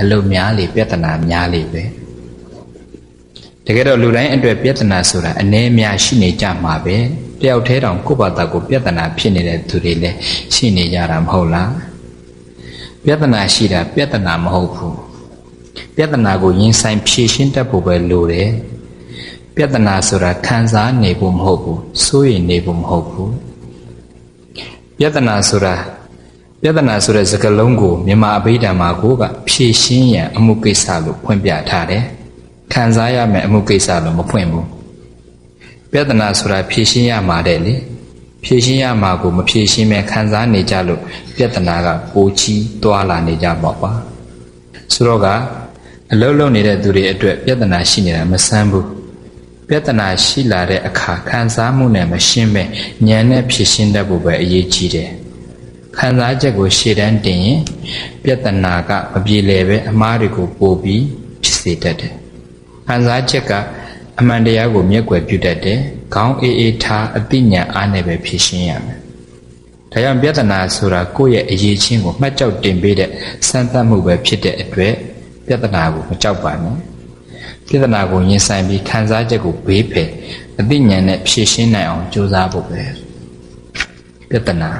အလုတ်များလေပြဿနာများလေပဲတကယ်တော့လူတိုင်းအတွက်ပြဿနာဆိုတာအ ਨੇ များရှိနေကြမှာပဲတယောက်တည်းတောင်ကိုယ့်ဘာသာကိုပြဿနာဖြစ်နေတဲ့သူတွေလည်းရှိနေကြတာမဟုတ်လားပြဿနာရှိတာပြဿနာမဟုတ်ဘူးပြဿနာကိုရင်ဆိုင်ဖြေရှင်းတတ်ဖို့ပဲလိုတယ်ပြဿနာဆိုတာခံစားနေဖို့မဟုတ်ဘူးစိုးရိမ်နေဖို့မဟုတ်ဘူးပြဿနာဆိုတာ ပြဿနာဆိုတဲ့စကားလုံးကိုမြန်မာအဘိဓမ္မာကိုကဖြေရှင်းရန်အမှုကိစ္စလို့ဖွင့်ပြထားတယ်ခံစားရမယ်အမှုကိစ္စလို့မဖွင့်ဘူးပြဿနာဆိုတာဖြေရှင်းရမှာတဲ့လေဖြေရှင်းရမှာကိုမဖြေရှင်းမဲ့ခံစားနေကြလို့ပြဿနာကပိုကြီးသွားလာနေကြပါပါဆိုတော့ကအလုံးလုံးနေတဲ့သူတွေအတွက်ပြဿနာရှိနေတာမဆန်းဘူးပြဿနာရှိလာတဲ့အခါခံစားမှုနဲ့မရှင်းပဲဉာဏ်နဲ့ဖြေရှင်းတတ်ဖို့ပဲအရေးကြီးတယ် ခံစားချက်ကိုရှေ့တန်းတင်ရင်ပြဿနာကမပြေလည်ပဲအမားတွေကိုပို့ပြီးဖြစ်စေတတ်တယ်ခံစားချက်ကအမှန်တရားကိုမျက်ွယ်ပြုတတ်တယ်ခေါင်းအေးအေးထားအသိဉာဏ်အားနဲ့ပဲဖြေရှင်းရမယ်ဒါကြောင့်ပြဿနာဆိုတာကိုယ့်ရဲ့အရေးချင်းကိုမှတ်ကြောက်တင်ပေးတဲ့စမ်းသပ်မှုပဲဖြစ်တဲ့အတွက်ပြဿနာကိုမကြောက်ပါနဲ့ပြဿနာကိုရင်ဆိုင်ပြီးခံစားချက်ကိုဘေးဖယ်အသိဉာဏ်နဲ့ဖြေရှင်းနိုင်အောင်ကြိုးစားဖို့ပဲပြဿနာ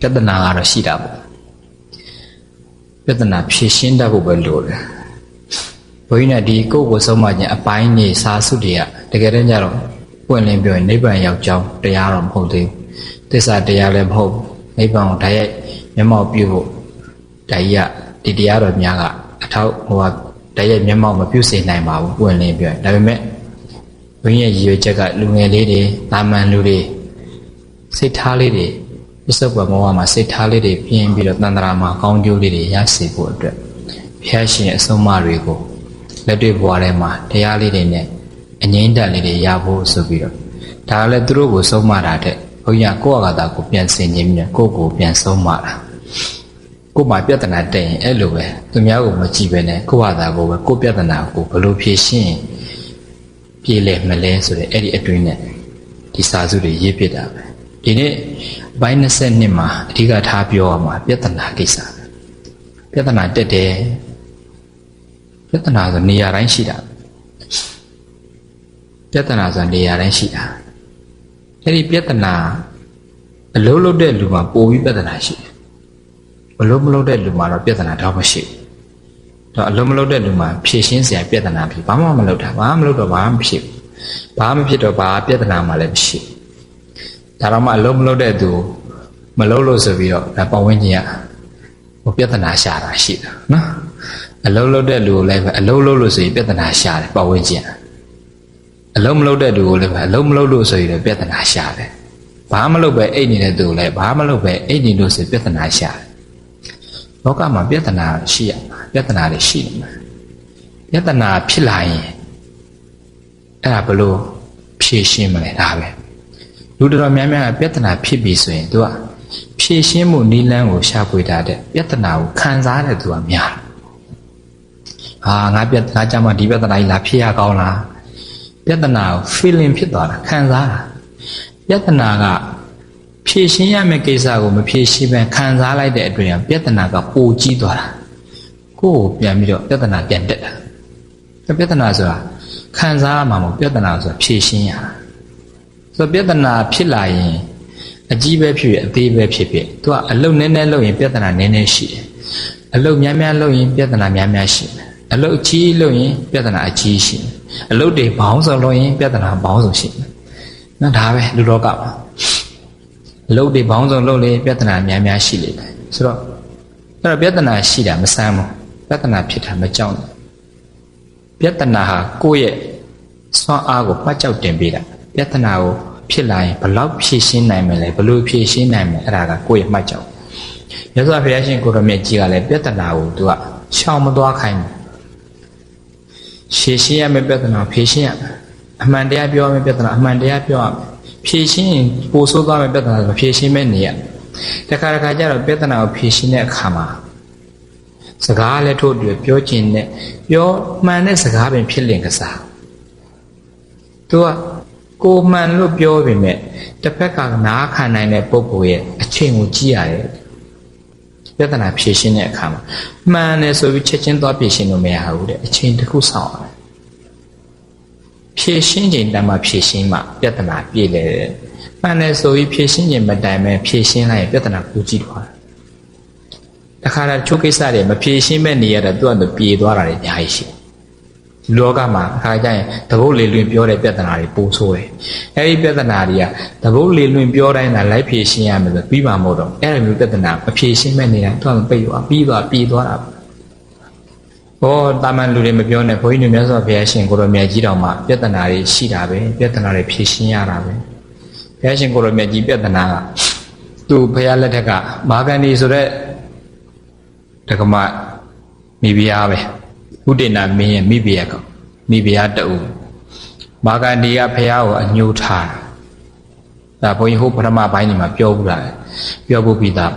ပြဿနာကတော့ရှိတာပေါ့ပြဿနာဖြေရှင်းတတ်ဖို့ပဲလိုတယ်ဘုန်းကြီးနဲ့ဒီကိုယ့်ကိုဆုံးမခြင်းအပိုင်းနေစာစုတွေကတကယ်တမ်းကျတော့ပွင့်လင်းပြောရင်နိဗ္ဗာန်ရောက်ကြောင်းတရားတော့မဟုတ်သေးဘူးသစ္စာတရားလည်းမဟုတ်ဘူးနိဗ္ဗာန်ကိုဓာတ်ရိုက်မျက်မှောက်ပြုဖို့ဒါကြီးကဒီတရားတော်များကအထောက်ဟိုကဓာတ်ရိုက်မျက်မှောက်မပြုစေနိုင်ပါဘူးပွင့်လင်းပြောရင်ဒါပေမဲ့ဘုန်းကြီးရဲ့ရည်ရွယ်ချက်ကလူငယ်လေးတွေတာမန်လူတွေစိတ်ထားလေးတွေ ပစ္စုပန်ဘဝမှာစိတ်ထားလေးတွေပြင်းပြီးတော့တန်ត្រာမှာကောင်းကျိုးလေးတွေရစေဖို့အတွက်ဘုရားရှင်အဆုံးအမတွေကိုလက်တွေ့ဘဝထဲမှာတရားလေးတွေနဲ့အငိမ့်တက်လေးတွေရဖို့ဆိုပြီးတော့ဒါကလည်းသူတို့ကိုဆုံးမတာတဲ့ဘုန်းကြီးကကိုယ့်အကတာကိုပြန်ဆင်ခြင်းပြီးကိုယ့်ကိုပြန်ဆုံးမတာကိုယ်မှာပြဿနာတက်ရင်အဲ့လိုပဲသူများကိုမကြည့်ပဲနဲ့ကိုယ့်ဟာသာကိုပဲကိုယ့်ပြဿနာကိုဘယ်လိုဖြေရှင်းပြေလည်မလဲဆိုတဲ့အဲ့ဒီအတွင်းနဲ့ဒီစာစုတွေရေးပြတာပဲ ဒီနေ့ဘိုင်း22မှာအဓိကထားပြောရမှာပြဿနာကိစ္စပြဿနာတက်တယ်ပြဿနာဆိုနေရာတိုင်းရှိတာပြဿနာဆိုနေရာတိုင်းရှိတာအဲ့ဒီပြဿနာအလုံးလုံးတဲ့လူမှာပိုပြီးပြဿနာရှိတယ်ဘလုံးမလုံးတဲ့လူမှာတော့ပြဿနာတော့မရှိဘူးတော့အလုံးမလုံးတဲ့လူမှာဖြည့်ရှင်းစရာပြဿနာဖြစ်ဘာမှမလုပ်တာဘာမှမလုပ်တော့ဘာမှဖြစ်ဘာမှဖြစ်တော့ဘာပြဿနာမှလည်းမရှိ ဒါတော့မှအလုံးမလုံးတဲ့သူမလုံးလို့ဆိုပြီးတော့ဒါပတ်ဝန်းကျင်ကဟိုပြဿနာရှာတာရှိတာနော်အလုံးလုံးတဲ့လူကိုလည်းပဲအလုံးလုံးလို့ဆိုရင်ပြဿနာရှာတယ်ပတ်ဝန်းကျင်အလုံးမလုံးတဲ့လူကိုလည်းပဲအလုံးမလုံးလို့ဆိုရင်ပြဿနာရှာတယ်ဘာမလုပ်ပဲအိတ်နေတဲ့သူကိုလည်းဘာမလုပ်ပဲအိတ်နေလို့ဆိုပြဿနာရှာတယ်လောကမှာပြဿနာရှိရမှာပြဿနာတွေရှိနေမှာပြဿနာဖြစ်လာရင်အဲ့ဒါဘလို့ဖြေရှင်းမလဲဒါပဲ လူတော်များများကပြဿနာဖြစ်ပြီဆိုရင်သူကဖြေရှင်းမှုနည်းလမ်းကိုရှာဖွေတာတဲ့ပြဿနာကိုခံစားတဲ့သူကများဟာငါပြငါကြမှာဒီပြဿနာကြီးလာဖြစ်ရကောင်းလားပြဿနာကို feeling ဖြစ်သွားတာခံစားတာပြဿနာကဖြေရှင်းရမယ့်ကိစ္စကိုမဖြေရှင်းဘဲခံစားလိုက်တဲ့အတွင်းပြဿနာကပိုကြီးသွားတာကိုယ့်ကိုပြန်ပြီးတော့ပြဿနာပြန်တက်တာပြဿနာဆိုတာခံစားရမှာမဟုတ်ပြဿနာဆိုတာဖြေရှင်းရတာ ဆိုပြဿနာဖြစ်လာရင်အကြီးပဲဖြစ်ဖြစ်အသေးပဲဖြစ်ဖြစ်သူကအလုတ်နည်းနည်းလုပ်ရင်ပြဿနာနည်းနည်းရှိတယ်အလုတ်များများလုပ်ရင်ပြဿနာများများရှိတယ်အလုတ်အကြီးလုပ်ရင်ပြဿနာအကြီးရှိတယ်အလုတ်တွေဘောင်းစုံလုပ်ရင်ပြဿနာဘောင်းစုံရှိတယ်နော်ဒါပဲလူလောကမှာအလုတ်တွေဘောင်းစုံလုပ်လေပြဿနာများများရှိလေတယ်ဆိုတော့အဲ့တော့ပြဿနာရှိတာမဆန်းဘူးပြဿနာဖြစ်တာမကြောက်ဘူးပြဿနာဟာကိုယ့်ရဲ့စွမ်းအားကိုမှတ်ကြောက်တင်ပေးတာပြဿနာကို ဖြစ်လာရင်ဘလောက်ဖြည့်ရှင်းနိုင်မလဲဘလို့ဖြည့်ရှင်းနိုင်မလဲအဲ့ဒါကကိုယ့်ရဲ့မှတ်ကြောက်မြတ်စွာဘုရားရှင်ကိုရမြတ်ကြီးကလည်းပြဿနာကိုသူကရှောင်မသွားခိုင်းဘူးရှေ့ရှင်းရမယ့်ပြဿနာဖြေရှင်းရမယ်အမှန်တရားပြောရမယ့်ပြဿနာအမှန်တရားပြောရမယ်ဖြေရှင်းရင်ပိုဆိုးသွားမယ့်ပြဿနာဆိုဖြေရှင်းမဲ့နေရတခါတခါကျတော့ပြဿနာကိုဖြေရှင်းတဲ့အခါမှာစကားလည်းထို့တူပြောချင်တဲ့ပြောမှန်တဲ့စကားပင်ဖြစ်လင်ကစားသူက ကိုမှန်လို့ပြောပေမဲ့တစ်ဖက်ကနားခံနိုင်တဲ့ပုဂ္ဂိုလ်ရဲ့အချိန်ကိုကြည့်ရတယ်ပြဿနာဖြေရှင်းတဲ့အခါမှာမှန်တယ်ဆိုပြီးချက်ချင်းသွားဖြေရှင်းလို့မရဘူးတဲ့အချိန်တစ်ခုစောင့်ရတယ်ဖြေရှင်းချိန်တမ်းမှဖြေရှင်းမှပြဿနာပြည့်လေတယ်မှန်တယ်ဆိုပြီးဖြေရှင်းချိန်မတိုင်ပဲဖြေရှင်းလိုက်ရင်ပြဿနာပူကြည့်သွားတယ်တခါတည်းချိုးကိစ္စတွေမဖြေရှင်းမဲ့နေရတဲ့သူ့အတူပြေသွားတာတွေအများကြီးရှိတယ် လောကမှာအခါကျရင်သဘုတ်လေလွင်ပြောတဲ့ပြဿနာတွေပိုဆိုးတယ်။အဲဒီပြဿနာတွေကသဘုတ်လေလွင်ပြောတိုင်းသာလိုက်ဖြေရှင်းရမယ်ဆိုပြီးမှမဟုတ်တော့အဲ့လိုမျိုးပြဿနာမဖြေရှင်းမဲ့နေတိုင်းသူကပိတ်သွားပြီးသွားပြီးသွားတာ။ဘောတာမန်လူတွေမပြောနဲ့ဘုန်းကြီးတို့မြတ်စွာဘုရားရှင်ကိုရောမြတ်ကြီးတော်မှာပြဿနာတွေရှိတာပဲပြဿနာတွေဖြေရှင်းရတာပဲ။ဘုရားရှင်ကိုရောမြတ်ကြီးပြဿနာကသူ့ဘုရားလက်ထက်ကမာဂန္ဒီဆိုတဲ့ဒကမမိဖုရားပဲ။ ဥဒေနာမင်းရဲ့မိဖုရားကောင်မိဖုရားတူမာဂန္ဒီကဖះကိုအညှိုးထားတာဒါဘုန်းကြီးဟိုပထမပိုင်းနေမှာပြောဘူးလားပြောဖို့ပြီးသား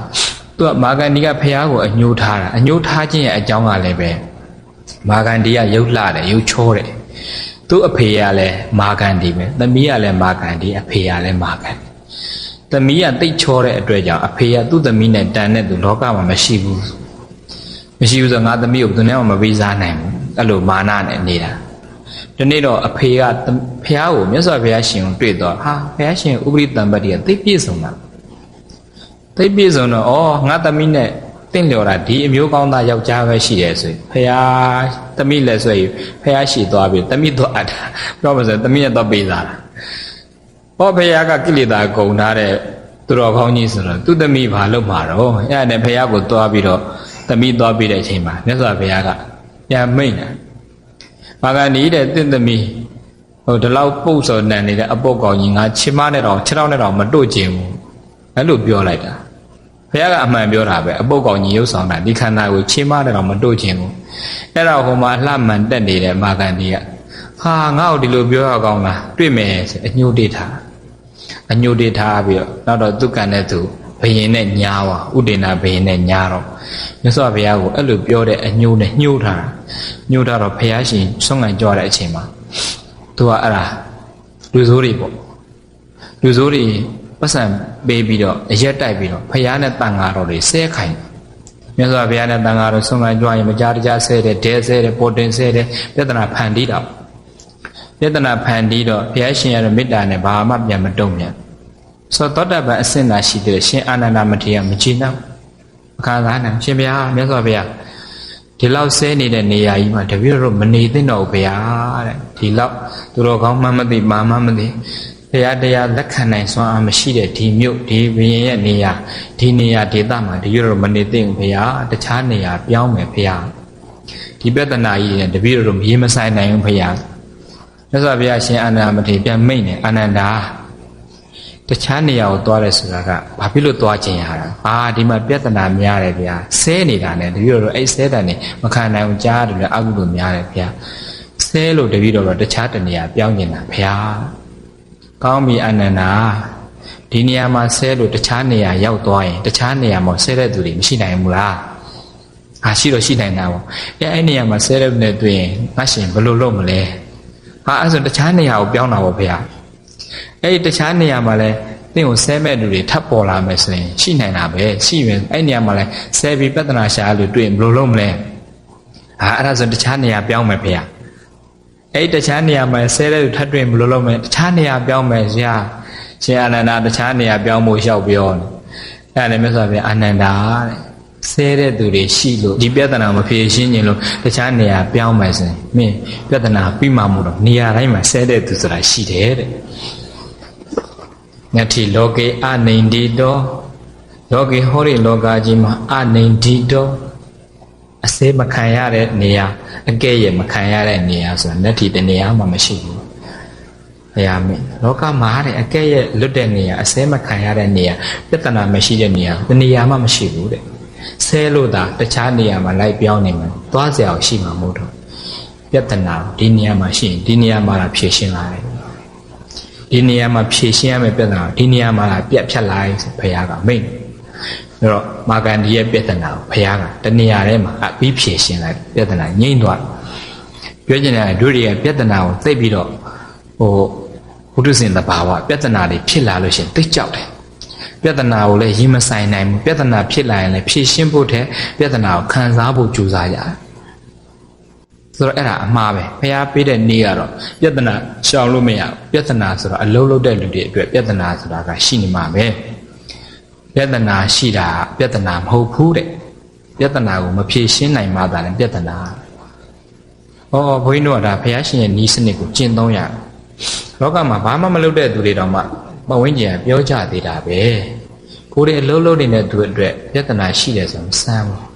သူကမာဂန္ဒီကဖះကိုအညှိုးထားတာအညှိုးထားခြင်းရဲ့အကြောင်းကလည်းပဲမာဂန္ဒီကရုပ်လှတယ်ရုပ်ချောတယ်သူ့အဖေကလည်းမာဂန္ဒီပဲသမီးကလည်းမာဂန္ဒီအဖေကလည်းမာဂန္ဒီသမီးကတိတ်ချောတဲ့အတွက်ကြောင့်အဖေကသူ့သမီးနဲ့တန်တဲ့သူလောကမှာမရှိဘူး မရှိဘူးဆိုငါသမီးကိုဘယ်သူနဲ့မှမပေးစားနိုင်ဘူးအဲ့လိုမာနနဲ့နေတာဒီနေ့တော့အဖေကဖះကိုမြတ်စွာဘုရားရှင်ကိုတွေ့တော့ဟာဘုရားရှင်ဥပရိတံပတ္တိကသိပြည့်စုံတာသိပြည့်စုံတော့ဩငါသမီးနဲ့တင့်လျော်တာဒီအမျိုးကောင်းသားယောက်ျားပဲရှိတယ်ဆိုရင်ဖះသမီးလည်းဆိုရင်ဖះရှိသွားပြီသမီးတော့အပ်တာပြောမစဲသမီးနဲ့တော့ပေးစားတာဟောဖះကကိလေသာဂုံထားတဲ့သူတော်ကောင်းကြီးဆိုတော့သူ့သမီးဘာလုပ်မှာတော့အဲ့ဒါနဲ့ဖះကိုသွားပြီးတော့ သမီးသွားပြီးတဲ့အချိန်မှာမြတ်စွာဘုရားကပြန်မိတ်တယ်မာဂဏီတဲ့တင့်သမီးဟိုဒီလောက်ပုတ်စော်နံနေတဲ့အပုတ်ကောင်ကြီးငါချင်မနဲ့တော့ခြေထောက်နဲ့တော့မတို့ကျင်ဘူးအဲ့လိုပြောလိုက်တာဘုရားကအမှန်ပြောတာပဲအပုတ်ကောင်ကြီးရုပ်ဆောင်တာဒီခန္ဓာကိုချင်မနဲ့တော့မတို့ကျင်ဘူးအဲ့တော့ဟိုမှာအလှမှန်တက်နေတဲ့မာဂဏီကဟာငါ့ကိုဒီလိုပြောရကောင်းလားတွေ့မယ်ဆိုအညှို့တေးထားအညှို့တေးထားပြီးတော့နောက်တော့သူကံတဲ့သူ ဘယင်နဲ့ညားပါဥဒေနာဘယင်နဲ့ညားတော့မြတ်စွာဘုရားကိုအဲ့လိုပြောတဲ့အညှိုးနဲ့ညှိုးထားတာညှိုးထားတော့ဘုရားရှင်ဆုံးခံကြွတဲ့အချိန်မှာသူကအဲ့ဒါလူဆိုးတွေပေါ့လူဆိုးတွေပတ်စံပေးပြီးတော့အရက်တိုက်ပြီးတော့ဘုရားနဲ့တန်ဃာတော်တွေဆဲခိုင်မြတ်စွာဘုရားနဲ့တန်ဃာတော်ဆုံးခံကြွရင်မကြားတကြားဆဲတယ်ဒဲဆဲတယ်ပေါ်တင်ဆဲတယ်ပြဿနာဖန်တီးတော့ပြဿနာဖန်တီးတော့ဘုရားရှင်ရဲ့မေတ္တာနဲ့ဘာမှပြန်မတုံ့ပြန် ဆိုတော့တောတပန်အစင်သာရှိတဲ့ရှင်အာနန္ဒမထေရမကြည်နောက်အခါသားနဲ့ရှင်ဘုရားမြတ်စွာဘုရားဒီလောက်ဆဲနေတဲ့နေရာကြီးမှာတပည့်တော်မနေသင့်တော့ဘူးဘုရားတဲ့ဒီလောက်သူတော်ကောင်းမှမသိမာမမသိဘုရားတရားလက်ခံနိုင်စွမ်းအားမရှိတဲ့ဒီမြို့ဒီဘုရင်ရဲ့နေရာဒီနေရာဒေသမှာတပည့်တော်မနေသင့်ဘူးဘုရားတခြားနေရာပြောင်းမယ်ဘုရားဒီပြဿနာကြီးနဲ့တပည့်တော်မရေမဆိုင်နိုင်ဘူးဘုရားမြတ်စွာဘုရားရှင်အာနန္ဒမထေရပြန်မိတ်နေအာနန္ဒာ တခြားနေရာကိုသွားတယ်ဆိုတာကဘာဖြစ်လို့သွားခြင်းရတာအာဒီမှာပြဿနာများတယ်ဗျာဆဲနေတာနဲ့တပည့်တော်အဲ့ဆဲတယ်နဲ့မခံနိုင်အောင်ကြားတယ်လေအကုသို့များတယ်ဗျာဆဲလို့တပည့်တော်တော့တခြားတနေရာပြောင်းနေတာဗျာကောင်းပြီအနန္ဒာဒီနေရာမှာဆဲလို့တခြားနေရာရောက်သွားရင်တခြားနေရာမှာဆဲတဲ့သူတွေမရှိနိုင်ဘူးလားအာရှိတော့ရှိနိုင်တာပေါ့အဲအဲ့နေရာမှာဆဲတဲ့နဲ့တွေ့ရင်ငါရှင်ဘယ်လိုလုပ်မလဲဟာအဲ့ဆိုတခြားနေရာကိုပြောင်းတာပေါ့ဗျာ အဲ့ဒီတခြားနေရာမှာလဲသင်ကိုဆဲမဲ့လူတွေထပ်ပေါ်လာမယ်ဆိုရင်ရှိနိုင်တာပဲရှိရင်အဲ့နေရာမှာလဲဆဲပြီးပြဿနာရှာလို့တွေ့ရင်ဘယ်လိုလုပ်မလဲဟာအဲ့ဒါဆိုတခြားနေရာပြောင်းမယ်ဖေရအဲ့ဒီတခြားနေရာမှာဆဲတဲ့လူထပ်တွေ့ရင်ဘယ်လိုလုပ်မလဲတခြားနေရာပြောင်းမယ်ဇာရှင်အာနန္ဒာတခြားနေရာပြောင်းဖို့လျှောက်ပြောတယ်အဲ့ဒါလည်းမြတ်စွာဘုရားအာနန္ဒာတဲ့ဆဲတဲ့သူတွေရှိလို့ဒီပြဿနာမဖြေရှင်းခြင်းလို့တခြားနေရာပြောင်းမယ်ဆိုရင်မင်းပြဿနာပြီးမှမို့တော့နေရာတိုင်းမှာဆဲတဲ့သူဆိုတာရှိတယ်တဲ့ ညတိလောကေအနိန္ဒီတောလောကေဟောဒီလောကကြီးမှာအနိန္ဒီတောအစေမခံရတဲ့နေရာအကဲ့ရဲ့မခံရတဲ့နေရာဆိုတာညတိတနေရာမှမရှိဘူးဘုရားမင်းလောကမှာတဲ့အကဲ့ရဲ့လွတ်တဲ့နေရာအစေမခံရတဲ့နေရာပြဿနာမရှိတဲ့နေရာတနေရာမှမရှိဘူးတဲ့ဆဲလို့သာတခြားနေရာမှာလိုက်ပြောင်းနေမှာသွားစရာရှိမှာမဟုတ်တော့ပြဿနာဒီနေရာမှာရှိရင်ဒီနေရာမှာလာဖြေရှင်းလာတယ် ဒီနေရာမှာဖြေရှင်းရမယ့်ပြဿနာဒီနေရာမှာလာပြတ်ဖြတ်လိုက်ဘုရားကမိတ်အဲ့တော့မာဂန္ဒီရဲ့ပြဿနာကိုဘုရားကတနေရာထဲမှာအပြီးဖြေရှင်းလိုက်ပြဿနာငြိမ့်သွားပြောချင်တယ်တို့ရဲ့ပြဿနာကိုသိပြီးတော့ဟိုဘုဒ္ဓဆင်တဘာဝပြဿနာတွေဖြစ်လာလို့ရှိရင်သိကြောက်တယ်ပြဿနာကိုလည်းရင်မဆိုင်နိုင်ဘူးပြဿနာဖြစ်လာရင်လည်းဖြေရှင်းဖို့တဲ့ပြဿနာကိုခံစားဖို့ကြိုးစားကြတယ် ဆိုတော့အဲ့ဒါအမှားပဲဖះပေးတဲ့နေ့ကတော့ပြဿနာရှောင်လို့မရဘူးပြဿနာဆိုတော့အလုံးလုံးတဲ့လူတွေအတွက်ပြဿနာဆိုတာကရှိနေမှာပဲပြဿနာရှိတာပြဿနာမဟုတ်ဘူးတဲ့ပြဿနာကိုမဖြေရှင်းနိုင်မှသာလည်းပြဿနာဩဘုန်းကြီးတို့ကဒါဖះရှင်ရဲ့နီးစနစ်ကိုကျင့်သုံးရတယ်လောကမှာဘာမှမလုပ်တဲ့သူတွေတောင်မှပဝင်းကျင်ကပြောကြသေးတာပဲကိုယ်တွေအလုံးလုံးနေတဲ့သူအတွက်ပြဿနာရှိတယ်ဆိုရင်စမ်းဘူး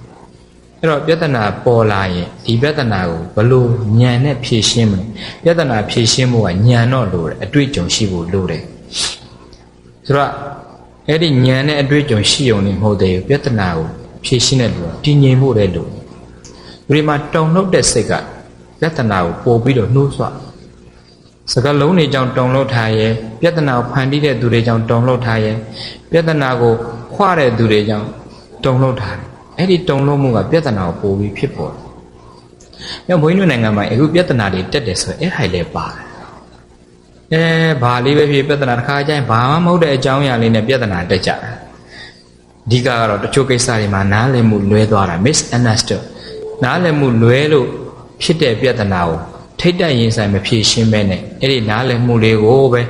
အဲ့တော့ပြဿနာပေါ်လာရင်ဒီပြဿနာကိုဘလို့ညံနဲ့ဖြေရှင်းမလဲပြဿနာဖြေရှင်းဖို့ကညံတော့လိုတယ်အတွေ့အကြုံရှိဖို့လိုတယ်ဆိုတော့အဲ့ဒီညံနဲ့အတွေ့အကြုံရှိုံနဲ့မဟုတ်သေးဘူးပြဿနာကိုဖြေရှင်းတဲ့လူကတည်ငြိမ်ဖို့လည်းလိုတယ်ဒီမှာတုံ့နှုတ်တဲ့စိတ်ကပြဿနာကိုပို့ပြီးတော့နှိုးဆွစကလုံးတွေကြောင့်တုံလို့ထားရဲပြဿနာကိုဖန်တီးတဲ့သူတွေကြောင့်တုံလို့ထားရဲပြဿနာကိုခွာတဲ့သူတွေကြောင့်တုံလို့ထားတယ် အဲ့ဒီတုံလို့မှုကပြဿနာကိုပို့ပြီးဖြစ်ပေါ်တယ်။ညဘုန်းကြီးတို့နိုင်ငံမှာအခုပြဿနာတွေတက်တယ်ဆိုရင်အဲ့ဟိုင်လည်းပါတယ်။အဲဘာလေးပဲဖြစ်ပြဿနာတစ်ခါကျရင်ဘာမှမဟုတ်တဲ့အကြောင်းအရာလေးနဲ့ပြဿနာတက်ကြတာ။အဓိကကတော့တချို့ကိစ္စတွေမှာနားလည်မှုလွဲသွားတာ misunderstood နားလည်မှုလွဲလို့ဖြစ်တဲ့ပြဿနာကို ထိတ်တက်ရင်ဆိုင်မဖြေရှင်းမဲနဲ့အဲ့ဒီနားလည်မှုလေးကိုပဲ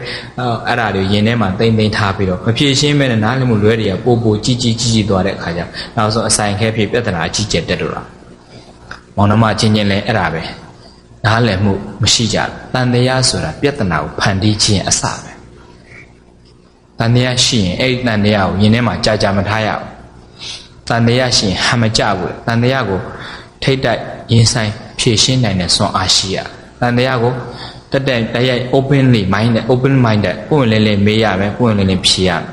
အဲ့ဒါတွေရင်ထဲမှာတိမ့်တိမ့်ထားပြီးတော့မဖြေရှင်းမဲနဲ့နားလည်မှုလွဲတွေကပိုပိုကြီးကြီးကြီးကြီးသွားတဲ့အခါကျနောက်ဆုံးအဆိုင်ခဲဖြစ်ပြဿနာအကြီးကျယ်တက်တော့တာမောင်နှမချင်းချင်းလည်းအဲ့ဒါပဲနားလည်မှုမရှိကြဘူးတန်တရားဆိုတာပြဿနာကိုဖန်တီးခြင်းအစပဲတန်တရားရှိရင်အဲ့ဒီတန်တရားကိုရင်ထဲမှာကြာကြာမထားရဘူးတန်တရားရှိရင်ဟမကြဘူးတန်တရားကိုထိတ်တက်ရင်ဆိုင်ဖြေရှင်းနိုင်တဲ့စွမ်းအားရှိရတ န်တရားကိုတက်တက်တရိုက် openly minded open minded ပွင့်လင်းလင်းမေးရမယ်ပွင့်လင်းလင်းဖြေရမယ်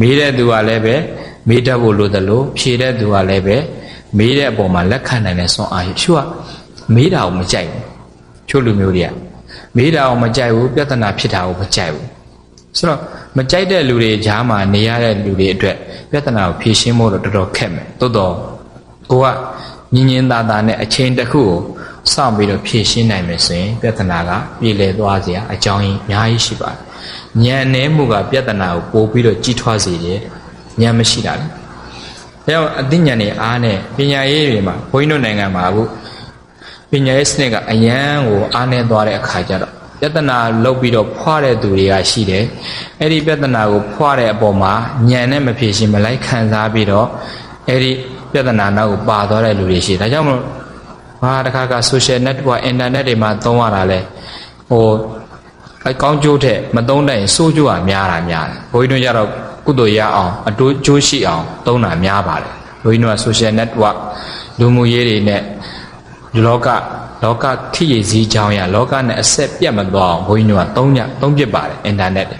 မေးတဲ့သူကလည်းပဲမေးတတ်ဖို့လိုသလိုဖြေတဲ့သူကလည်းပဲမေးတဲ့အပေါ်မှာလက်ခံနိုင်တဲ့စွမ်းအားရှိသူကမေးတာကိုမကြိုက်ဘူးချို့လူမျိုးတွေကမေးတာကိုမကြိုက်ဘူးပြဿနာဖြစ်တာကိုမကြိုက်ဘူးဆိုတော့မကြိုက်တဲ့လူတွေဂျားမှာနေရတဲ့လူတွေအတွက်ပြဿနာကိုဖြေရှင်းဖို့တော့တော်တော်ခက်မယ်တိုးတော့ကိုကညင်ညင်သာသာနဲ့အချိန်တစ်ခုကို စောင့်ပြီးတော့ဖြည့်ရှင်းနိုင်မယ်ဆိုရင်ပြဿနာကပြည်လည်သွားစရာအကြောင်းရင်းအများကြီးရှိပါတယ်။ဉာဏ်နဲ့မှုကပြဿနာကိုပို့ပြီးတော့ကြီးထွားစေတယ်။ဉာဏ်မရှိတာလေ။ဒါကြောင့်အသိဉာဏ်နဲ့အားနဲ့ပညာရေးတွေမှာဘုန်းကြီးတို့နိုင်ငံမှာအခုပညာရေးစနစ်ကအယံကိုအားနဲ့သွားတဲ့အခါကျတော့ပြဿနာလောက်ပြီးတော့ဖွာတဲ့သူတွေကရှိတယ်။အဲ့ဒီပြဿနာကိုဖွာတဲ့အပေါ်မှာဉာဏ်နဲ့မဖြေရှင်းမလိုက်ခံစားပြီးတော့အဲ့ဒီပြဿနာနောက်ကိုပါသွားတဲ့လူတွေရှိတယ်။ဒါကြောင့်မလို့ ဟာတခါက social network internet တွေမှာသုံးရတာလဲဟိုအကောင်းကျိုးတဲ့မသုံးနိုင်စိုးကျိုးကများတာများတယ်ဘုန်းကြီးတို့ကြတော့ကုသိုလ်ရအောင်အတိုးကျိုးရှိအောင်သုံးတာများပါတယ်ဘုန်းကြီးတို့က social network လူမှုရေးတွေနဲ့လောကလောကခိရစည်းကြောင်းရလောကနဲ့အဆက်ပြတ်မသွားအောင်ဘုန်းကြီးတို့ကသုံးညသုံးပြစ်ပါတယ် internet ဒါ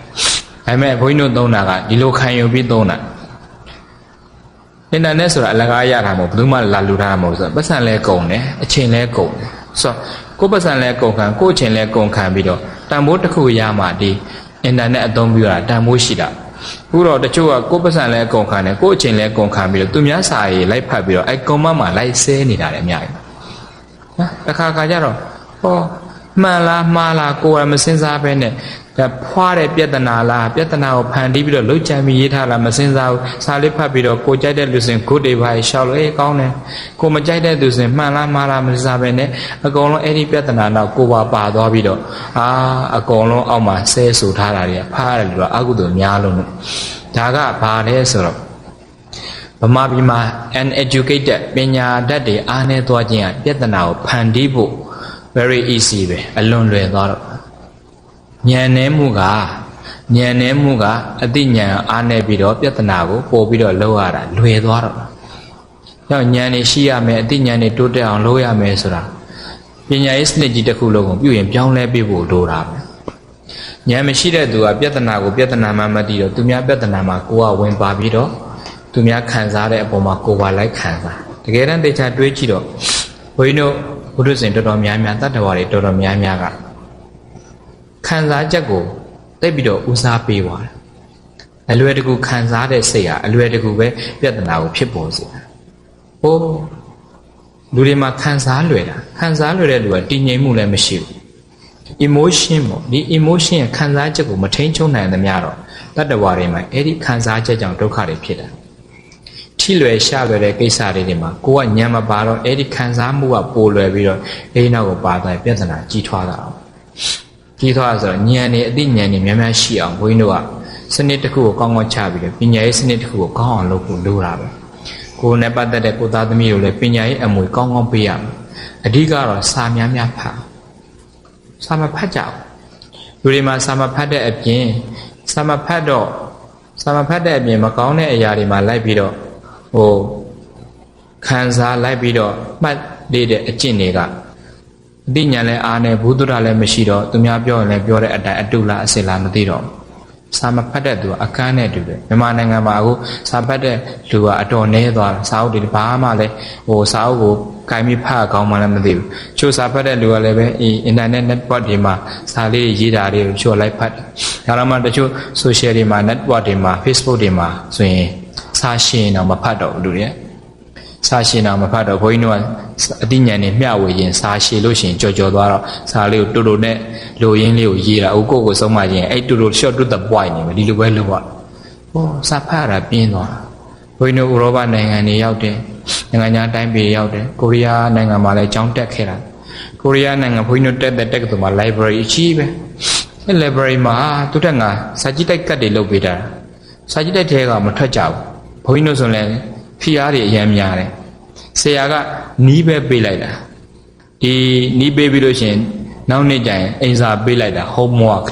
ပေမဲ့ဘုန်းကြီးတို့သုံးတာကဒီလိုခံယူပြီးသုံးတာ အင်တာနက်ဆိုတာအလကားရတာမဟုတ်ဘူးမှလာလူထားတာမဟုတ်ဆိုပတ်စံလဲကုန်တယ်အချိန်လဲကုန်တယ်ဆိုတော့ကိုပတ်စံလဲကုန်ခံကိုအချိန်လဲကုန်ခံပြီးတော့တန်ဖိုးတစ်ခုရမှဒီအင်တာနက်အသုံးပြုတာတန်ဖိုးရှိတာခုတော့တချို့ကကိုပတ်စံလဲကုန်ခံတယ်ကိုအချိန်လဲကုန်ခံပြီးတော့သူများစာရေးလိုက်ဖတ်ပြီးတော့အဲကွန်မန့်မှာလိုက်ဆဲနေတာလည်းအများကြီးနော်တခါခါကျတော့ဟောမှန်လားမှားလားကိုယ်ကမစင်စားပဲနဲ့ ဒါဖွာတဲ့ပြဿနာလားပြဿနာကိုဖန်တီးပြီးတော့လှုပ်ချမ်းပြီးရေးထားလားမစင်စားဘူးစာလေးဖတ်ပြီးတော့ကိုကြိုက်တဲ့လူစင် good day ပါရှောက်လို့အေးကောင်းတယ်ကိုမကြိုက်တဲ့လူစင်မှန်လားမှားလားမစင်စားပဲနဲ့အကုန်လုံးအဲ့ဒီပြဿနာတော့ကိုပါပါသွားပြီးတော့အာအကုန်လုံးအောက်မှာဆဲဆူထားတာတွေကဖားတယ်လို့အကုသိုလ်များလုံးလို့ဒါကဘာလဲဆိုတော့ဗမာပြည်မှာ uneducated ပညာတတ်တွေအားနည်းသွားခြင်းကပြဿနာကိုဖန်တီးဖို့ very easy ပဲအလွန်လွယ်သွားတော့ ဉာဏ်နဲ့မှုကဉာဏ်နဲ့မှုကအသိဉာဏ်အားနဲ့ပြီးတော့ပြဿနာကိုပို့ပြီးတော့လောက်ရတာလွယ်သွားတော့။ကြောင့်ဉာဏ်နေရှိရမယ်အသိဉာဏ်နေတိုးတက်အောင်လုပ်ရမယ်ဆိုတာပညာရေးစနစ်ကြီးတစ်ခုလုံးကိုပြုရင်ပြောင်းလဲပြဖို့လိုတာပဲ။ဉာဏ်မရှိတဲ့သူကပြဿနာကိုပြဿနာမှမသိတော့သူများပြဿနာမှာကိုယ်ကဝင်ပါပြီးတော့သူများခံစားတဲ့အပေါ်မှာကိုယ်ပါလိုက်ခံစား။တကယ်တမ်းတေချာတွေးကြည့်တော့ဘုန်းကြီးတို့ဘုဒ္ဓဇင်တော်တော်များများတတ္တဝါတွေတော်တော်များများက ခံစားချက်ကိုသိပြီးတော့ဦးစားပေးသွားတယ်အလွယ်တကူခံစားတဲ့စိတ်ဟာအလွယ်တကူပဲပြဿနာကိုဖြစ်ပေါ်စေတာဟိုးလူတွေမှာခံစားလွယ်တာခံစားလွယ်တဲ့လူကတည်ငြိမ်မှုလည်းမရှိဘူး emotion ပေါ့ဒီ emotion ရဲ့ခံစားချက်ကိုမထိန်ချုံနိုင်သမျှတော့တတ္တဝါတွေမှာအဲ့ဒီခံစားချက်ကြောင့်ဒုက္ခတွေဖြစ်တာထိလွယ်ရှလွယ်တဲ့ကိစ္စတွေတွေမှာကိုကညံမပါတော့အဲ့ဒီခံစားမှုကပိုလွယ်ပြီးတော့အဲ့ဒီနောက်ကိုပါသွားပြဿနာကြီးထွားတာအောင် ကြီးထွားဆိုတော့ဉာဏ်နေအသိဉာဏ်နေများများရှိအောင်ဘုန်းကြီးတို့ကစနစ်တစ်ခုကိုကောင်းကောင်းချပြီးတော့ပညာရေးစနစ်တစ်ခုကိုကောင်းအောင်လုပ်ဖို့လိုတာပဲကိုယ်နဲ့ပတ်သက်တဲ့ကိုသားသမီးတို့လည်းပညာရေးအမွေကောင်းကောင်းပေးရမယ်အဓိကတော့စာများများဖတ်စာမဖတ်ကြဘူးလူတွေမှာစာမဖတ်တဲ့အပြင်စာမဖတ်တော့စာမဖတ်တဲ့အပြင်မကောင်းတဲ့အရာတွေမှာလိုက်ပြီးတော့ဟိုခံစားလိုက်ပြီးတော့မှတ်လေးတဲ့အကျင့်တွေက အတိညာလည်းအားနေဘုဒ္ဓရလည်းမရှိတော့သူများပြောရင်လည်းပြောတဲ့အတိုင်းအတုလားအစစ်လားမသိတော့စာမဖတ်တဲ့သူကအကန်းနဲ့တူတယ်မြန်မာနိုင်ငံမှာအခုစာဖတ်တဲ့လူကအတော်နည်းသွားတာစာအုပ်တွေဘာမှလည်းဟိုစာအုပ်ကိုကိုင်ပြီးဖတ်အကောင်းမှလည်းမသိဘူးချို့စာဖတ်တဲ့လူကလည်းပဲအင်အင်တာနက် network တွေမှာစာလေးတွေရေးတာတွေကိုချို့လိုက်ဖတ်တယ်ဒါတော့မှတချို့ social တွေမှာ network တွေမှာ Facebook တွေမှာဆိုရင်စာရှင်းတော့မဖတ်တော့ဘူးလူတွေ စာရှင်းတော့မဖတ်တော့ဘုန်းကြီးတို့ကအတိညာဉ်နဲ့မျှဝေရင်စာရှည်လို့ရှိရင်ကြော်ကြော်သွားတော့စာလေးကိုတူတူနဲ့လိုရင်းလေးကိုရေးတာဥကိုကိုဆုံးမခြင်းအဲ့တူတူ short to the point နေမယ်ဒီလိုပဲလုပ်ရဟောစာဖတ်ရတာပြင်းသွားဘုန်းကြီးတို့ဥရောပနိုင်ငံတွေရောက်တယ်နိုင်ငံခြားတိုင်းပြည်ရောက်တယ်ကိုရီးယားနိုင်ငံမှာလည်းကျောင်းတက်ခဲ့တာကိုရီးယားနိုင်ငံဘုန်းကြီးတို့တက်တဲ့တက္ကသိုလ်မှာ library အကြီးပဲအဲ့ library မှာသူတက်ငါစာကြည့်တိုက်ကတ်တွေလုပ်ပေးတာစာကြည့်တိုက်ထဲကမထွက်ကြဘူးဘုန်းကြီးတို့ဆိုလည်း ဖီအားတွေအများများတယ်ဆရာကနီးပဲပေးလိုက်တာဒီနီးပေးပြီးလို့ရှိရင်နောက်နေ့ကျရင်အိမ်စာပေးလိုက်တာ homework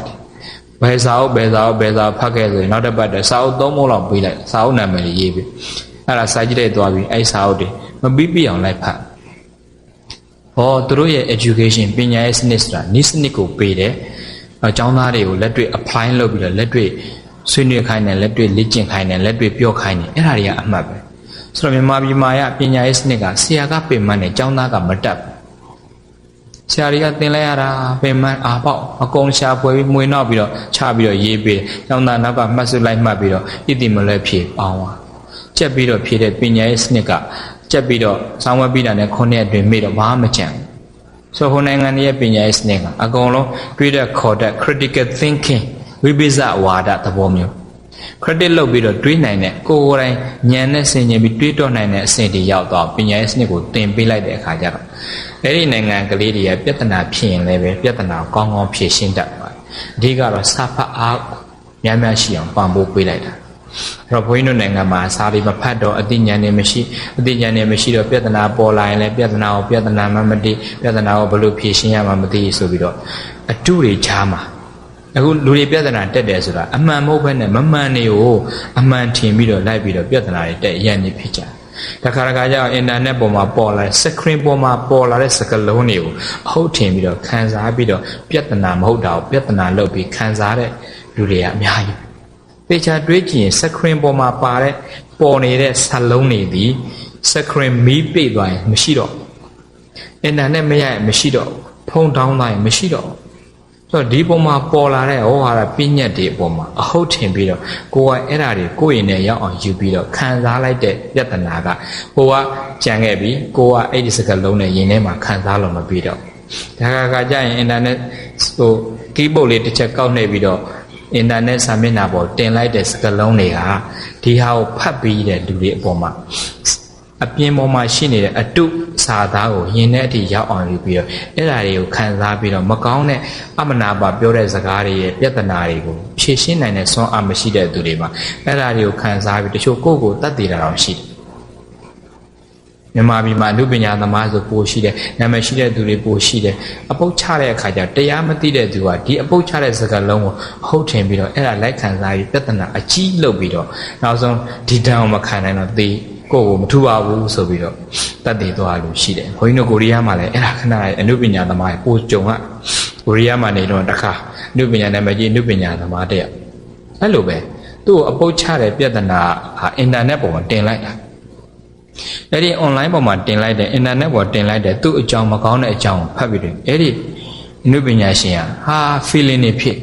ဘယ်စာအုပ်ဘယ်စာအုပ်ဘယ်စာဖတ်ခဲ့ဆိုရင်နောက်တစ်ပတ်တည်းစာအုပ်သုံးပုံလောက်ပေးလိုက်စာအုပ်နာမည်ရေးပြီးအဲ့ဒါစာကြည့်တဲ့သွားပြီးအဲ့စာအုပ်တွေမပြီးပြအောင်လိုက်ဖတ်ဟောသူတို့ရဲ့ education ပညာရေးစနစ်ဆိုတာနိစနစ်ကိုပေးတယ်အကြောင်းသားတွေကိုလက်တွေ့ apply လုပ်ပြီးတော့လက်တွေ့ဆွေးနွေးခိုင်းတယ်လက်တွေ့လေ့ကျင့်ခိုင်းတယ်လက်တွေ့ပြောခိုင်းတယ်အဲ့ဒါတွေကအမှတ်ပဲ ဆိုတော့မြန်မာပြည်မှာရပညာရေးစနစ်ကဆရာကပင်မနဲ့ကျောင်းသားကမတက်ဘူးဆရာတွေကသင်လိုက်ရတာပင်မအာပေါက်အကုန်ရှာဖွေပြီးမွေနောက်ပြီးတော့ချပြီးတော့ရေးပေးတယ်ကျောင်းသားနောက်ကမှတ်စုလိုက်မှတ်ပြီးတော့ဣတိမလဲဖြေပေါင်းသွားကြက်ပြီးတော့ဖြေတဲ့ပညာရေးစနစ်ကကြက်ပြီးတော့ဆောင်းဝဲပြီးတာနဲ့ခုနှစ်အတွင်းမိတော့ဘာမှမကြံဘူးဆိုဟိုနိုင်ငံရဲ့ပညာရေးစနစ်ကအကုန်လုံးတွေးတဲ့ခေါ်တဲ့ critical thinking ဝိပဿနာဝါဒသဘောမျိုး credit လုပ်ပြီးတော့တွေးနိုင်တဲ့ကိုယ်ကိုယ်တိုင်ဉာဏ်နဲ့ဆင်ခြင်ပြီးတွေးတော့နိုင်တဲ့အဆင့်တွေရောက်တော့ပညာရေးစနစ်ကိုသင်ပေးလိုက်တဲ့အခါကျတော့အဲ့ဒီနိုင်ငံကလေးတွေရဲ့ပြဿနာဖြစ်ရင်လည်းပဲပြဿနာကိုကောင်းကောင်းဖြေရှင်းတတ်ပါတယ်အဓိကတော့စာဖတ်အားများများရှိအောင်ပံ့ပိုးပေးလိုက်တာအဲ့တော့ဘုန်းကြီးတို့နိုင်ငံမှာစာတွေမဖတ်တော့အသိဉာဏ်တွေမရှိအသိဉာဏ်တွေမရှိတော့ပြဿနာပေါ်လာရင်လည်းပြဿနာကိုပြဿနာမှမသိပြဿနာကိုဘယ်လိုဖြေရှင်းရမှမသိဆိုပြီးတော့အတုတွေချားမှာ အခုလူတွေပြဿနာတက်တယ်ဆိုတာအမှန်မဟုတ်ဘဲနဲ့မမှန်တွေကိုအမှန်ထင်ပြီးတော့လိုက်ပြီးတော့ပြဿနာတွေတက်ရန်နေဖြစ်ကြတခါတခါကျတော့အင်တာနက်ပေါ်မှာပေါ်လာတဲ့ screen ပေါ်မှာပေါ်လာတဲ့စကားလုံးတွေကိုအဟုတ်ထင်ပြီးတော့ခံစားပြီးတော့ပြဿနာမဟုတ်တာကိုပြဿနာလုပ်ပြီးခံစားတဲ့လူတွေကအများကြီးပေချာတွေးကြည့်ရင် screen ပေါ်မှာပါတဲ့ပေါ်နေတဲ့စလုံးတွေဒီ screen မီးပိတ်သွားရင်မရှိတော့အင်တာနက်မရရင်မရှိတော့ဖုန်းတောင်းသွားရင်မရှိတော့ ဆိုတော့ဒီပုံမှာပေါ်လာတဲ့ဟောဟာရပြညတ်တွေအပေါ်မှာအဟုတ်ထင်ပြီးတော့ကိုကအဲ့ဓာတွေကိုယ့်ရင်နဲ့ရောက်အောင်ယူပြီးတော့ခံစားလိုက်တဲ့ပြဿနာကကိုကကြံခဲ့ပြီးကိုကအဲ့ဒီစကားလုံးနဲ့ရင်ထဲမှာခံစားလို့မပြီးတော့ဒါကကကြရင်အင်တာနက်ဟိုကီးဘုတ်လေးတစ်ချက်ကောက်နှိပ်ပြီးတော့အင်တာနက်စာမျက်နှာပေါ်တင်လိုက်တဲ့စကားလုံးတွေကဒီဟာကိုဖတ်ပြီးတဲ့လူတွေအပေါ်မှာ အပြင်ပေါ်မှာရှိနေတဲ့အတုစာသားကိုယင်တဲ့အထိရောက်အောင်ယူပြီးတော့အဲ့ဓာတွေကိုခံစားပြီးတော့မကောင်းတဲ့အမနာပါပြောတဲ့စကားတွေရဲ့ပြဿနာတွေကိုဖြေရှင်းနိုင်တဲ့စွမ်းအားမရှိတဲ့သူတွေမှာအဲ့ဓာတွေကိုခံစားပြီးတချို့ကိုယ့်ကိုယ်တတ်တည်တာတော့ရှိတယ်မြန်မာပြည်မှာအနုပညာသမားဆိုပိုရှိတယ်နာမည်ရှိတဲ့သူတွေပိုရှိတယ်အပုတ်ချတဲ့အခါကျတရားမသိတဲ့သူကဒီအပုတ်ချတဲ့စကားလုံးကိုဟုတ်ထင်ပြီးတော့အဲ့ဒါလိုက်ခံစားပြီးပြဿနာအကြီးလုပ်ပြီးတော့နောက်ဆုံးဒီတန်းကိုမခံနိုင်တော့သေ ကိုယ့်ကိုမထူပါဘူးဆိုပြီးတော့တတ်တည်သွားလို့ရှိတယ်။ဘုန်းကြီးတို့ကိုရီးယားမှာလည်းအဲ့ဒါခဏအနုပညာသမားပိုကြုံကကိုရီးယားမှာနေတော့တခါအနုပညာနာမည်ကြီးအနုပညာသမားတယောက်အဲ့လိုပဲသူ့ကိုအပုတ်ချတဲ့ပြဿနာဟာအင်တာနက်ပေါ်မှာတင်လိုက်တာအဲ့ဒီ online ပေါ်မှာတင်လိုက်တယ်အင်တာနက်ပေါ်တင်လိုက်တယ်သူ့အကြောင်းမကောင်းတဲ့အကြောင်းဖတ်ပြီးတယ်အဲ့ဒီအနုပညာရှင်ဟာဟာ feeling တွေဖြစ်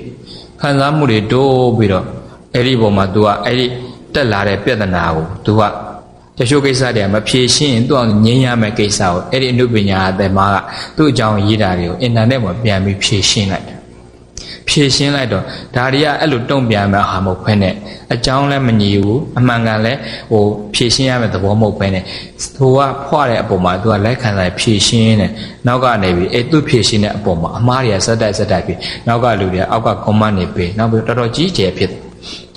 ခံစားမှုတွေတိုးပြီးတော့အဲ့ဒီပေါ်မှာ तू ကအဲ့ဒီတက်လာတဲ့ပြဿနာကို तू က တချို့ကိစ္စတွေကမဖြေရှင်းသူ့အောင်ငြင်းရမယ့်ကိစ္စကိုအဲ့ဒီအနုပညာအသက်မားကသူ့အကြောင်းရေးတာတွေကိုအင်တာနက်မှာပြန်ပြီးဖြေရှင်းလိုက်တယ်ဖြည့်ရှင်းလိုက်တော့ဒါတွေကအဲ့လိုတုံ့ပြန်မဲ့ဟာမဟုတ်ဖ ೇನೆ အကြောင်းလည်းမညီဘူးအမှန်ကန်လည်းဟိုဖြည့်ရှင်းရမယ့်သဘောမဟုတ်ဖ ೇನೆ ဟိုကဖွားတဲ့အပေါ်မှာသူကလက်ခံစားဖြည့်ရှင်းနေနောက်ကနေပြီးအဲ့သူဖြည့်ရှင်းတဲ့အပေါ်မှာအမားတွေကစက်တိုက်စက်တိုက်ပြီးနောက်ကလူတွေအောက်က comment နေပေးနောက်ပြီးတော်တော်ကြီးကျယ်ဖြစ်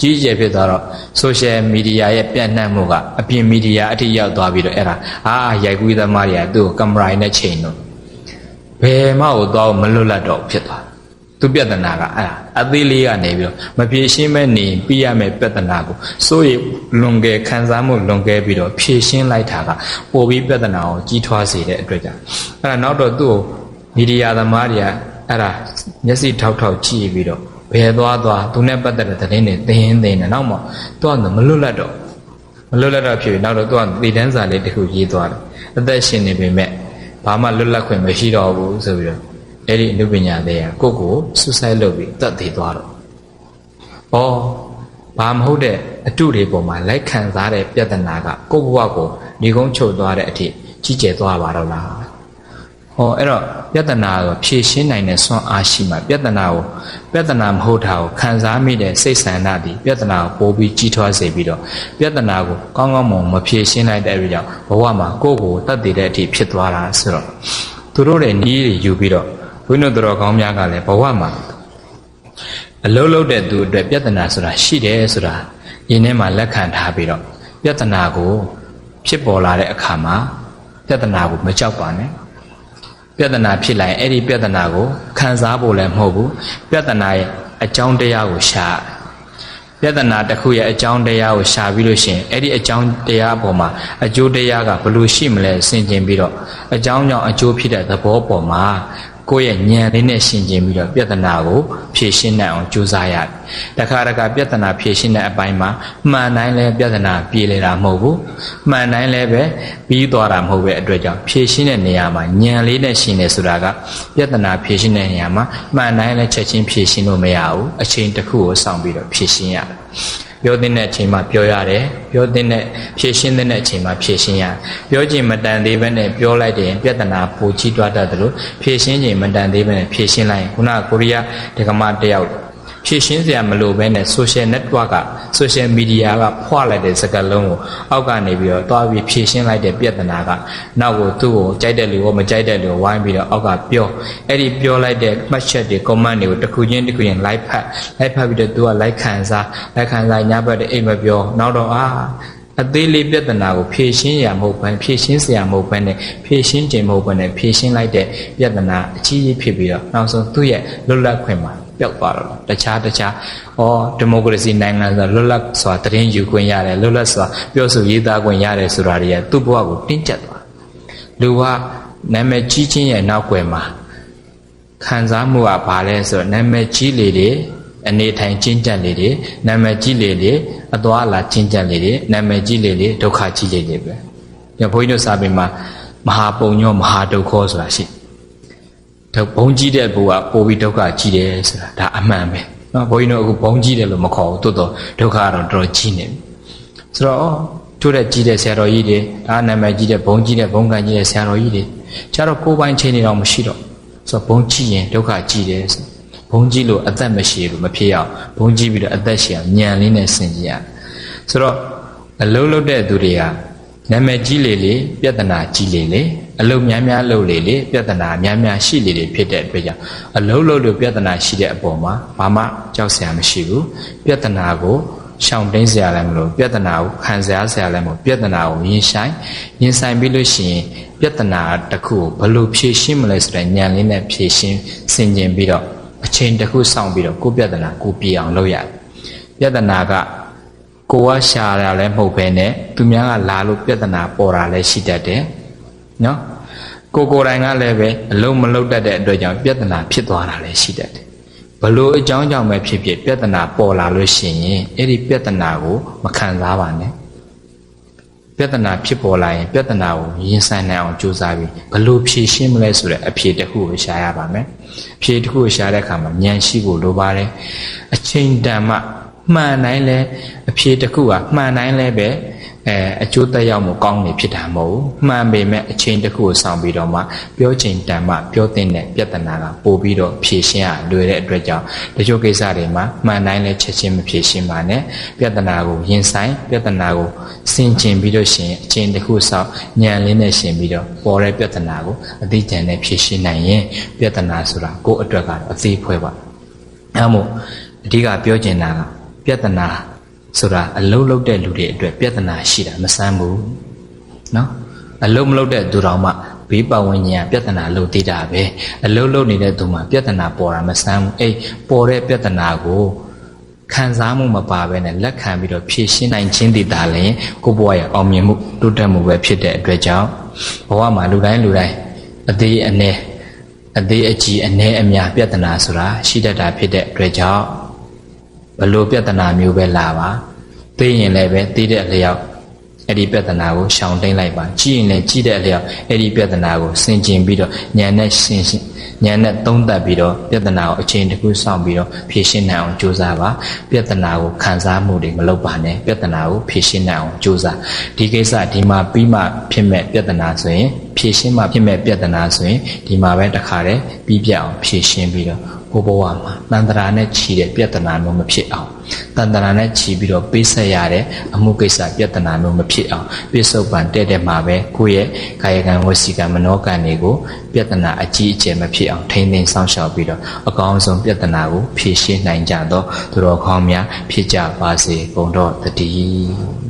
ကြီးကျယ်ဖြစ်သွားတော့ social media ရဲ့ပြန့်နှံ့မှုကအပြင် media အထိရောက်သွားပြီးတော့အဲ့ဒါအာရိုက်ကူးသမားတွေကသူ့ကိုကင်မရာနဲ့ချိန်တော့ဘယ်မှကိုသွားမလွတ်လပ်တော့ဖြစ်သွားသူပြဿနာကအဲ့ဒါအသေးလေးကနေပြီးတော့မပြေရှင်းမဲ့နေပြရမယ့်ပြဿနာကိုစိုးရိမ်လွန်ကယ်ခံစားမှုလွန်ကယ်ပြီးတော့ဖြေရှင်းလိုက်တာကပိုပြီးပြဿနာကိုကြီးထွားစေတဲ့အတွက်ကြောင့်အဲ့ဒါနောက်တော့သူ့ကိုမီဒီယာသမားတွေကအဲ့ဒါမျက်စိထောက်ထောက်ကြည့်ပြီးတော့ဘ ယ်သွားသွားသူနဲ့ပတ်သက်တဲ့သတင်းတွေသင်ရင်သင်တယ်နောက်မှသူကမလွတ်လပ်တော့မလွတ်လပ်တော့ဖြစ်ပြီးနောက်တော့သူကတည်တန်းစာလေးတစ်ခုရေးသွားတယ်အသက်ရှင်နေပေမဲ့ဘာမှလွတ်လပ်ခွင့်မရှိတော့ဘူးဆိုပြီးတော့အဲ့ဒီအနုပညာတွေကကိုယ့်ကိုဆူဆိုက်လုပ်ပြီးတတ်သေးသွားတော့ဩဘာမဟုတ်တဲ့အတုတွေပေါ်မှာလိုက်ခံစားတဲ့ပြဿနာကကိုယ့်ဘဝကိုဒီကုန်းချုပ်သွားတဲ့အထိကြီးကျယ်သွားပါတော့လားဟောအဲ့တော့ပြဿနာကိုဖြေရှင်းနိုင်တဲ့စွမ်းအားရှိမှပြဿနာကို ပြဿနာမဟုတ်တာကိုခံစားမိတဲ့စိတ်ဆန္ဒဒီပြဿနာကိုပိုပြီးကြီးထွားစေပြီးတော့ပြဿနာကိုကောင်းကောင်းမွန်မဖြေရှင်းနိုင်တဲ့အတွက်ကြောင့်ဘဝမှာကိုယ့်ကိုယ်တတ်တည်တဲ့အထိဖြစ်သွားတာဆိုတော့သူတို့ရဲ့နီးတွေယူပြီးတော့ဘုန်းတော်တော်ကောင်းများကလည်းဘဝမှာအလုံးလုံးတဲ့သူအတွက်ပြဿနာဆိုတာရှိတယ်ဆိုတာယင်းထဲမှာလက်ခံထားပြီးတော့ပြဿနာကိုဖြစ်ပေါ်လာတဲ့အခါမှာပြဿနာကိုမကြောက်ပါနဲ့ ပြဿနာဖြစ်လာရင်အဲ့ဒီပြဿနာကိုခံစားဖို့လည်းမဟုတ်ဘူးပြဿနာရဲ့အကြောင်းတရားကိုရှာပြဿနာတစ်ခုရဲ့အကြောင်းတရားကိုရှာပြီးလို့ရှိရင်အဲ့ဒီအကြောင်းတရားအပေါ်မှာအကျိုးတရားကဘယ်လိုရှိမလဲဆင်ခြင်ပြီးတော့အကြောင်းကြောင့်အကျိုးဖြစ်တဲ့သဘောပေါ်မှာ ကိုယ့်ရဲ့ဉာဏ်လေးနဲ့ရှင်းကျင်ပြီးတော့ပြဿနာကိုဖြေရှင်းနိုင်အောင်ကြိုးစားရတယ်။တခါတခါပြဿနာဖြေရှင်းတဲ့အပိုင်းမှာမှန်တိုင်းလဲပြဿနာပြေလေတာမဟုတ်ဘူး။မှန်တိုင်းလဲပဲပြီးသွားတာမဟုတ်ပဲအတွက်ကြောင့်ဖြေရှင်းတဲ့နေရာမှာဉာဏ်လေးနဲ့ရှင်းနေဆိုတာကပြဿနာဖြေရှင်းတဲ့နေရာမှာမှန်တိုင်းလဲချက်ချင်းဖြေရှင်းလို့မရဘူး။အချိန်တစ်ခုကိုစောင့်ပြီးတော့ဖြေရှင်းရတယ်။ ပြောတဲ့အချိန်မှာပြောရတယ်ပြောတဲ့ဖြည့်ရှင်းတဲ့အချိန်မှာဖြည့်ရှင်းရပြောချင်မတန်သေးဘဲနဲ့ပြောလိုက်တယ်ပြဿနာပူကြီးတွားတတ်တယ်လို့ဖြည့်ရှင်းချိန်မတန်သေးဘဲနဲ့ဖြည့်ရှင်းလိုက်ရင်ခုနကကိုရီးယားဒကမတယောက် ဖြည့်ရှင်းစရာမလိုဘဲနဲ့ social network က social media ကဖွာလိုက်တဲ့စကားလုံးကိုအောက်ကနေပြီးတော့တွားပြီးဖြည့်ရှင်းလိုက်တဲ့ပြဿနာကနောက်ကိုသူ့ကိုကြိုက်တဲ့လူကိုမကြိုက်တဲ့လူကိုဝိုင်းပြီးတော့အောက်ကပြောအဲ့ဒီပြောလိုက်တဲ့မှတ်ချက်တွေ comment တွေကိုတစ်ခုချင်းတစ်ခုချင်း like ဖတ် like ဖတ်ပြီးတော့သူက like ခံစား like ခံစားညဘက်တဲ့အိမ်မပြောနောက်တော့အာအသေးလေးပြဿနာကိုဖြေရှင်းရမဟုတ်ဘဲဖြေရှင်းစရာမဟုတ်ဘဲနဲ့ဖြေရှင်းခြင်းမဟုတ်ဘဲနဲ့ဖြေရှင်းလိုက်တဲ့ပြဿနာအကြီးကြီးဖြစ်ပြီးတော့နောက်ဆုံးသူ့ရဲ့လွတ်လပ်ခွင့်မှာ ပျောက်သွားတော့တခြားတခြားဩဒီမိုကရေစီနိုင်ငံဆိုလွတ်လပ်စွာတရင်ယူခွင့်ရတယ်လွတ်လပ်စွာပြောဆိုရေးသားခွင့်ရတယ်ဆိုတာတွေကသူ့ဘဝကိုတင်းကျပ်သွားလူကနာမည်ကြီးချင်းရဲ့နောက်ွယ်မှာခံစားမှုကဘာလဲဆိုတော့နာမည်ကြီးလေလေအနေထိုင်ကျင့်ကြံလေလေနာမည်ကြီးလေလေအသွာလာကျင့်ကြံလေလေနာမည်ကြီးလေလေဒုက္ခကြီးလေလေပဲညဘုန်းကြီးတို့စာပေမှာမဟာပုံညောမဟာဒုက္ခဆိုတာရှိတော့ ဘုံကြီးတဲ့ဘုရားပို့ပြီးဒုက္ခကြီးတယ်ဆိုတာဒါအမှန်ပဲနော်ဘုန်းကြီးတို့အခုဘုံကြီးတယ်လို့မခေါ်ဘူးတိုးတော့ဒုက္ခကတော့တော်တော်ကြီးနေပြီဆိုတော့ထိုးတဲ့ကြီးတဲ့ဆရာတော်ကြီးတွေဒါနာမည်ကြီးတဲ့ဘုံကြီးတဲ့ဘုံကံကြီးတဲ့ဆရာတော်ကြီးတွေကျတော့ကိုယ်ပိုင်ချိန်နေတော့မရှိတော့ဆိုတော့ဘုံကြီးရင်ဒုက္ခကြီးတယ်ဆိုဘုံကြီးလို့အသက်မရှိလို့မဖြစ်အောင်ဘုံကြီးပြီးတော့အသက်ရှိအောင်ညံလေးနဲ့ဆင်ကြရဆိုတော့အလုံးလုံးတဲ့သူတွေကနာမည်ကြီးလေလေပြဿနာကြီးလေလေ အလုံးများများလုပ်လေလေပြဿနာများများရှိလေလေဖြစ်တဲ့အတွက်ကြောင့်အလုံးလုံးလို့ပြဿနာရှိတဲ့အပေါ်မှာဘာမှကြောက်စရာမရှိဘူးပြဿနာကိုရှောင်တင်းစရာလည်းမလိုပြဿနာကိုခံစားစရာလည်းမလိုပြဿနာကိုရင်ဆိုင်ရင်ဆိုင်ပြီးလို့ရှိရင်ပြဿနာတစ်ခုကိုဘယ်လိုဖြေရှင်းမလဲဆိုတဲ့ဉာဏ်လေးနဲ့ဖြေရှင်းဆင်ခြင်ပြီးတော့အချိန်တစ်ခုစောင့်ပြီးတော့ကိုပြဿနာကိုပြေအောင်လုပ်ရတယ်ပြဿနာကကိုကရှာတာလည်းမဟုတ်ဘဲနဲ့သူများကလာလို့ပြဿနာပေါ်တာလည်းရှိတတ်တယ် နော်ကိုကိုယ်တိုင်ကလည်းပဲအလုံးမလုံးတတ်တဲ့အတွက်ကြောင့်ပြဿနာဖြစ်သွားတာလည်းရှိတတ်တယ်ဘလို့အကြောင်းကြောင့်ပဲဖြစ်ဖြစ်ပြဿနာပေါ်လာလို့ရှိရင်အဲ့ဒီပြဿနာကိုမခံစားပါနဲ့ပြဿနာဖြစ်ပေါ်လာရင်ပြဿနာကိုရင်ဆိုင်နိုင်အောင်ကြိုးစားပြီးဘလို့ဖြေရှင်းမလဲဆိုတဲ့အဖြေတစ်ခုကိုရှာရပါမယ်အဖြေတစ်ခုကိုရှာတဲ့အခါမှာဉာဏ်ရှိဖို့လိုပါတယ်အချိန်တန်မှမှန်တိုင်းလဲအဖြေတစ်ခုကမှန်တိုင်းလဲပဲ အဲအကျိုးသက်ရောက်မှုကောင်းနေဖြစ်တာမဟုတ်ဘူးမှန်ပေမဲ့အချိန်တစ်ခုကိုဆောင်ပြီးတော့မှပြောချိန်တန်မှပြောတဲ့နဲ့ပြဿနာကပို့ပြီးတော့ဖြေရှင်းရလွယ်တဲ့အတွက်ကြောင့်တချို့ကိစ္စတွေမှာမှန်တိုင်းလည်းချက်ချင်းမဖြေရှင်းပါနဲ့ပြဿနာကိုရင်ဆိုင်ပြဿနာကိုဆင်ခြင်ပြီးတော့ရှင်အချိန်တစ်ခုဆောင်ညံလေးနဲ့ရှင်ပြီးတော့ပေါ်တဲ့ပြဿနာကိုအသိဉာဏ်နဲ့ဖြေရှင်းနိုင်ရင်ပြဿနာဆိုတာကိုယ့်အတွက်ကတော့အသေးဖွဲပါအဲမို့အဓိကပြောချင်တာကပြဿနာ ဆိုတာအလုံးလုံးတဲ့လူတွေအတွက်ပြဿနာရှိတာမဆန်းဘူးနော်အလုံးမလုံးတဲ့သူတော်မှဘေးပတ်ဝန်းကျင်ကပြဿနာလို့သိတာပဲအလုံးလုံးနေတဲ့သူမှပြဿနာပေါ်တာမဆန်းဘူးအေးပေါ်တဲ့ပြဿနာကိုခံစားမှုမပါဘဲနဲ့လက်ခံပြီးတော့ဖြည့်ရှင်းနိုင်ခြင်းတည်တာလည်းကိုယ့်ဘဝရဲ့အောင်မြင်မှုတိုးတက်မှုပဲဖြစ်တဲ့အတွက်ကြောင့်ဘဝမှာလူတိုင်းလူတိုင်းအသေးအနည်းအသေးအကြီးအနည်းအများပြဿနာဆိုတာရှိတတ်တာဖြစ်တဲ့အတွက်ကြောင့် ဘလို့ပြဿနာမျိုးပဲလာပါသိရင်လည်းပဲသိတဲ့အလျောက်အဲ့ဒီပြဿနာကိုရှောင်တိန်လိုက်ပါကြည့်ရင်လည်းကြည့်တဲ့အလျောက်အဲ့ဒီပြဿနာကိုဆင်ခြင်ပြီးတော့ဉာဏ်နဲ့ရှင်းရှင်းဉာဏ်နဲ့သုံးသပ်ပြီးတော့ပြဿနာကိုအချိန်တစ်ခုစောင့်ပြီးတော့ဖြေရှင်းနိုင်အောင်ကြိုးစားပါပြဿနာကိုခံစားမှုတွေမလုပ်ပါနဲ့ပြဿနာကိုဖြေရှင်းနိုင်အောင်ကြိုးစားဒီကိစ္စဒီမှာပြီးမှဖြစ်မဲ့ပြဿနာဆိုရင်ဖြေရှင်းမှဖြစ်မဲ့ပြဿနာဆိုရင်ဒီမှာပဲတခါတည်းပြီးပြအောင်ဖြေရှင်းပြီးတော့ ကိုဘဝမှာတန်တရာနဲ့ခြီးတဲ့ပြဿနာမျိုးမဖြစ်အောင်တန်တရာနဲ့ခြီးပြီးတော့ပေးဆက်ရတဲ့အမှုကိစ္စပြဿနာမျိုးမဖြစ်အောင်ပြစ္ဆုတ်ပံတဲ့တဲ့မှာပဲကိုယ့်ရဲ့ကာယကံဝစီကံမနောကံတွေကိုပြဿနာအကြီးအကျယ်မဖြစ်အောင်ထိမ့်သိမ်းစောင့်ရှောက်ပြီးတော့အကောင်းဆုံးပြဿနာကိုဖြေရှင်းနိုင်ကြတော့သူတော်ကောင်းများဖြစ်ကြပါစေကုန်တော့တည်း